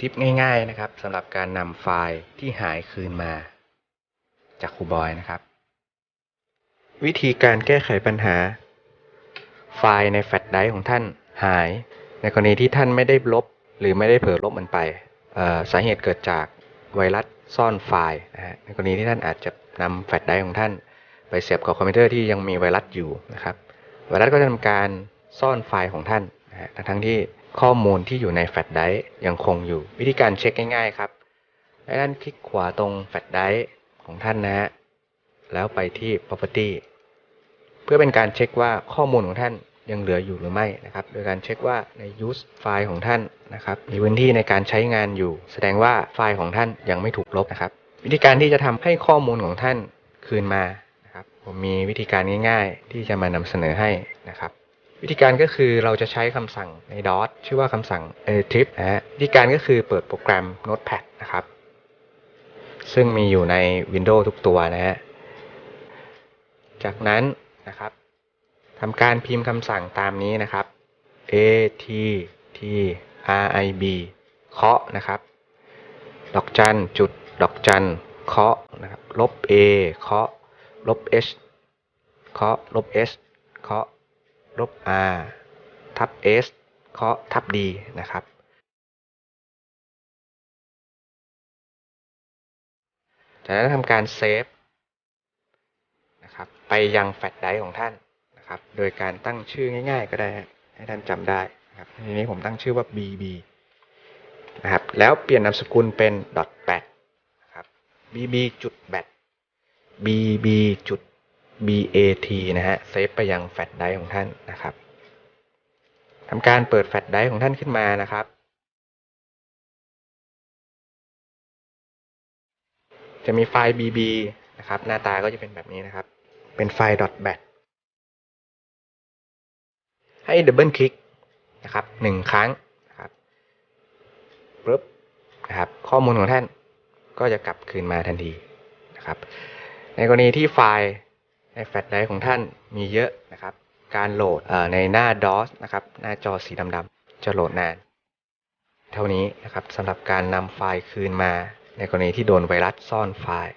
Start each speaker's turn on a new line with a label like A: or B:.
A: ทิปง่ายๆนะครับสำหรับการนำไฟล์ที่หายคืนมา จากครูบอยนะครับ วิธีการแก้ไขปัญหา ไฟล์ในแฟลชไดรฟ์ของท่านหาย ในกรณีที่ท่านไม่ได้ลบ หรือไม่ได้เผลอลบมันไปสาเหตุเกิดจากไวรัสซ่อนไฟล์นะฮะในกรณีที่ท่านอาจจะนำแฟลชไดรฟ์ของท่าน ไปเสียบกับคอมพิวเตอร์ที่ยังมีไวรัสอยู่นะครับไวรัสก็จะทำการซ่อนไฟล์ของท่านนะฮะทั้งที่ ข้อมูลที่อยู่ในแฟลชไดรฟ์ยังคงอยู่ วิธีการเช็คง่ายๆครับให้ท่านคลิกขวาตรงแฟลชไดรฟ์ของท่านนะฮะแล้วไปที่ property เพื่อเป็นการเช็คว่าข้อมูลของท่านยังเหลืออยู่หรือไม่นะครับ โดยการเช็คว่าใน use ไฟล์ของท่านนะครับมีพื้นที่ในการใช้งานอยู่ แสดงว่าไฟล์ของท่านยังไม่ถูกลบนะครับ วิธีการที่จะทำให้ข้อมูลของท่านคืนมานะครับ ผมมีวิธีการง่าย ๆ ที่จะมานำเสนอให้นะครับ วิธีการก็คือเราจะใช้คำสั่งใน DOS ชื่อว่าคำสั่ง edit นะฮะวิธีการก็คือเปิดโปรแกรม Notepad นะครับ ซึ่งมีอยู่ใน Windows ทุกตัวนะฮะ จากนั้นนะครับทำการพิมพ์คำสั่งตามนี้นะครับ a t t r i b เคาะนะครับ ดอกจันจุด ดอกจันเคาะนะครับ ลบ a เคาะ ลบ h เคาะ ลบ s เคาะ ลบ r ทับ s เคาะทับ d นะครับ จากนั้นทำการเซฟนะครับไปยังแฟลชไดรฟ์ของท่านนะครับ โดยการตั้งชื่อง่าย ๆ ก็ได้ให้ท่านจำได้นะครับทีนี้ผมตั้งชื่อว่า bb นะครับ แล้วเปลี่ยนนามสกุลเป็น .bat นะครับ bb จุด bat bb จุด bat นะฮะเซฟไปยังแฟลชไดรฟ์ของท่านนะครับทำการเปิดแฟลชไดรฟ์ของท่านขึ้นมานะครับ จะมีไฟล์ bb นะครับ หน้าตาก็จะเป็นแบบนี้นะครับ เป็นไฟล์ .bat ให้ดับเบิลคลิกนะครับหนึ่งครั้งนะครับปึ๊บนะครับ ข้อมูลของท่านก็จะกลับคืนมาทันทีนะครับ ในกรณีที่ไฟล์ ในแฟลชไดรฟ์ของท่านมีเยอะนะครับ การโหลดในหน้า DOS นะครับ หน้าจอสีดำๆจะโหลดนาน เท่านี้นะครับสำหรับการนำไฟล์คืนมาในกรณีที่โดนไวรัสซ่อนไฟล์